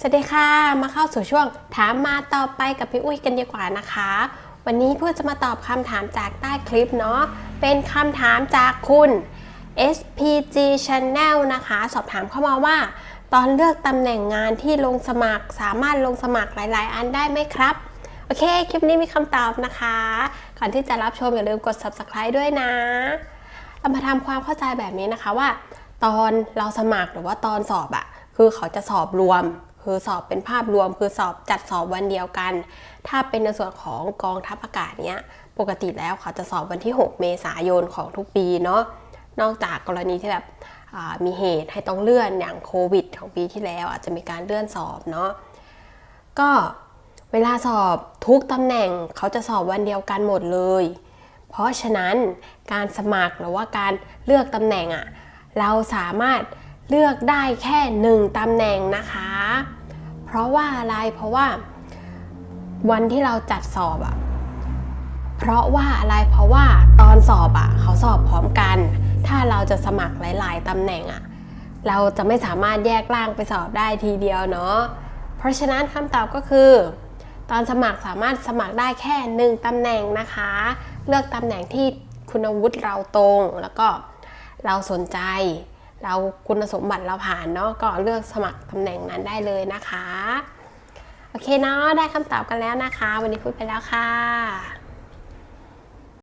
สวัสดีค่ะ มาเข้าสู่ช่วงถามมาต่อไปกับพี่อุ้ยกันดีกว่านะคะ วันนี้เพื่อจะมาตอบคำถามจากใต้คลิปเนาะเป็นคำถามจากคุณ SPG Channel นะคะ สอบถามเข้ามาว่า ตอนเลือกตำแหน่งงานที่ลงสมัครสามารถลงสมัครหลาย ๆ อันได้ไหมครับ โอเค คลิปนี้มีคำตอบนะคะ ก่อนที่จะรับชมอย่าลืมกด subscribe ด้วยนะเรามาทำความเข้าใจแบบนี้นะคะว่า ตอนเราสมัครหรือว่าตอนสอบอะคือเขาจะสอบรวม คือสอบเป็นภาพรวมคือสอบจัดสอบวันเดียวกัน ถ้าเป็นในส่วนของกองทัพอากาศเนี้ยปกติแล้วเขาจะสอบวันที่ 6 เมษายนของทุกปีเนาะนอกจากกรณีที่แบบมีเหตุให้ต้องเลื่อนอย่างโควิดของปีที่แล้ว อาจจะมีการเลื่อนสอบเนาะก็เวลาสอบทุกตำแหน่งเขาจะสอบวันเดียวกันหมดเลย เพราะฉะนั้นการสมัครหรือว่าการเลือกตำแหน่งอะ่ะเราสามารถเลือกได้แค่หนึ่งตำแหน่งนะคะ เพราะว่าอะไรเพราะว่าวันที่เราจัดสอบอะ่ะเพราะว่าอะไรเพราะว่าตอนสอบอะ่ะเขาสอบพร้อมกัน ถ้าเราจะสมัครหลาย ๆตำแหน่งอะ่ะเราจะไม่สามารถแยกร่างไปสอบได้ทีเดียวเนาะเพราะฉะนั้นคำตอบก็คือ ตอนสมัครสามารถสมัครได้แค่หนึ่งตำแหน่งนะคะ เลือกตำแหน่งที่คุณวุฒิเราตรงแล้วก็เราสนใจ เราคุณสมบัติเราผ่านเนาะก็เลือกสมัครตำแหน่งนั้นได้เลยนะคะ โอเคเนาะได้คำตอบกันแล้วนะคะ วันนี้พูดไปแล้วค่ะ